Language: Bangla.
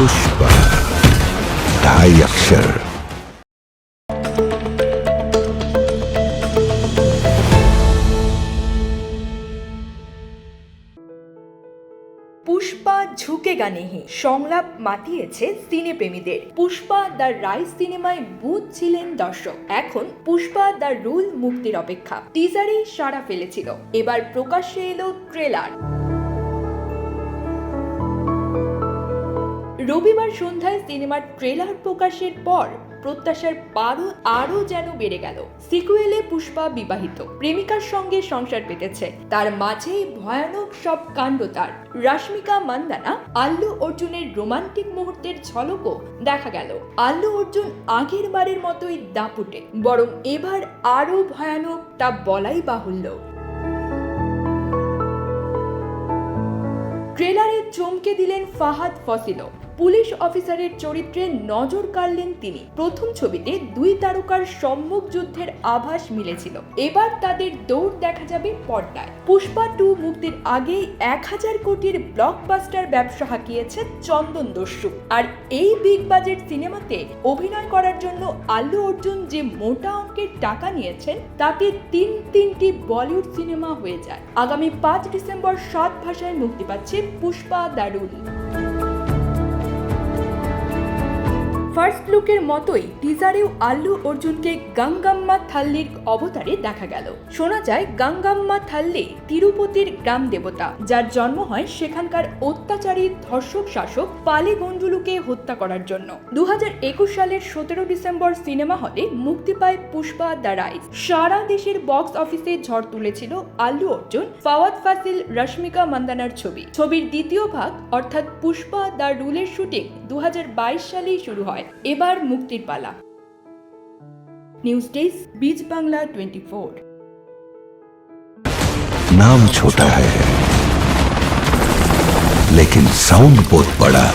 पुष्पा ढाई अक्षर পুষ্পা ঝুঁকে গানেহি সংলাপ মাতিয়েছে সিনেপ্রেমীদের পুষ্পা দ্য রাইস সিনেমায় বুথ ছিলেন দর্শক এখন পুষ্পা দ্য রুল মুক্তির অপেক্ষা টিজারেই সাড়া ফেলেছিল এবার প্রকাশ্যে এলো ট্রেলার রবিবার সন্ধ্যায় সিনেমার ট্রেলার প্রকাশের পর প্রত্যাশার পারও আরও যেন বেড়ে গেল। সিকুয়েলে পুষ্পা বিবাহিত। প্রেমিকার সঙ্গে সংসার পেতেছে। তার মাঝেই ভয়ানক সব কাণ্ড তার। রাশ্মিকা মান্দানা, আল্লু অর্জুনের রোমান্টিক মুহূর্তের ঝলকও দেখা গেল। আল্লু অর্জুন আগের বারের মতোই দাপুটে, বরং এবার আরও ভয়ানক তা বলাই বাহুল্য। ট্রেলারে চমকে দিলেন ফাহাদ ফসিলো পুলিশ অফিসারের চরিত্রে নজর কাড়লেন তিনি। প্রথম ছবিতে দুই তারকার সম্মুখ যুদ্ধের আভাস মিলেছিল। এবার তাদের দৌড় দেখা যাবে পর্দায়। পুষ্পা টু মুক্তির আগেই এক হাজার কোটির ব্লকবাস্টার ব্যবসা হাঁকিয়েছে চন্দন দস্যু। আর এই বিগ বাজেট সিনেমাতে অভিনয় করার জন্য আল্লু অর্জুন যে মোটা অঙ্কের টাকা নিয়েছেন, তাতে তিন তিনটি বলিউড সিনেমা হয়ে যায়। আগামী পাঁচ ডিসেম্বর সাত ভাষায় মুক্তি পাচ্ছে পুষ্পা দারুল। ফার্স্ট লুকের মতোই টিজারেও আল্লু অর্জুনকে গাঙ্গাম্মা থাল্লির অবতারে দেখা গেল। শোনা যায় গাঙ্গাম্মা থাল্লি তিরুপতির গ্রাম দেবতা, যার জন্ম হয় সেখানকার অত্যাচারী ধর্ষক শাসক পালে গঞ্জুলুকে হত্যা করার জন্য। দু হাজার একুশ সালের সতেরো ডিসেম্বর সিনেমা হলে মুক্তি পায় পুষ্পা দ্য রাইস সারা দেশের বক্স অফিসে ঝড় তুলেছিল আল্লু অর্জুন, ফাওয়াদ ফাসিল, রশ্মিকা মান্দানার ছবি। ছবির দ্বিতীয় ভাগ, অর্থাৎ পুষ্পা দ্য রুলের শুটিং দু হাজার বাইশ সালেই শুরু হয়। এবার মুক্তির পালা নিউজ ডেস্ক বীজ বাংলা টোয়েন্টি ফোর नाम छोटा है लेकिन साउंड बहुत बड़ा